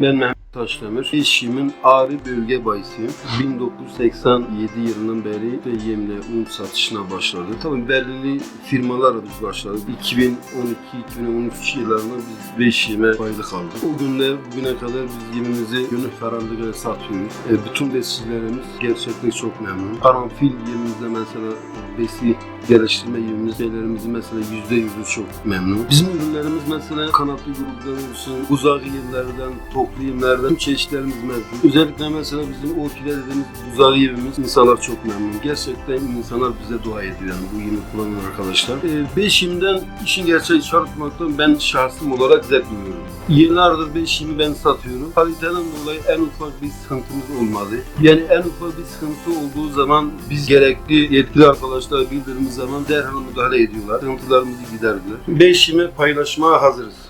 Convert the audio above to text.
Ben Mehmet Taşdemir. İşimin Ağrı bölge bayisiyim. 1987 yılından beri de yemle un satışına başladı. Tabii belirli firmalarla biz başladık. 2012-2013 yıllarında biz 5 yeme bayılık aldık. O günler bugüne kadar biz yemimizi gönül ferahlığı satıyoruz. E, bütün besicilerimiz gerçekten çok memnun. Karanfil yemimizde mesela besi geliştirme yemimiz şeylerimizi mesela yüzde yüzü çok memnun. Bizim ürünlerimiz mesela kanatlı gruplar olsun, uzak yemlerden, toplu yemlerden çeşitlerimiz mevcut. Özellikle mesela bizim orkide dediğimiz uzak yemimiz insanlar çok memnun. Gerçekten insanlar bize dua ediyor yani bu yemi kullanan arkadaşlar. Ee, beş yemden işin gerçeği çıkartmaktan ben şahsım olarak zevk duyuyorum. Yıllardır beş yemi ben satıyorum. Kaliteden dolayı en ufak bir sıkıntımız olmadı. Yani en ufak bir sıkıntı olduğu zaman biz gerekli yetkili arkadaşlara bildirdiğimiz zaman derhal müdahale ediyorlar. Sıkıntılarımızı giderdiler. Beş yemi paylaşmaya hazırız.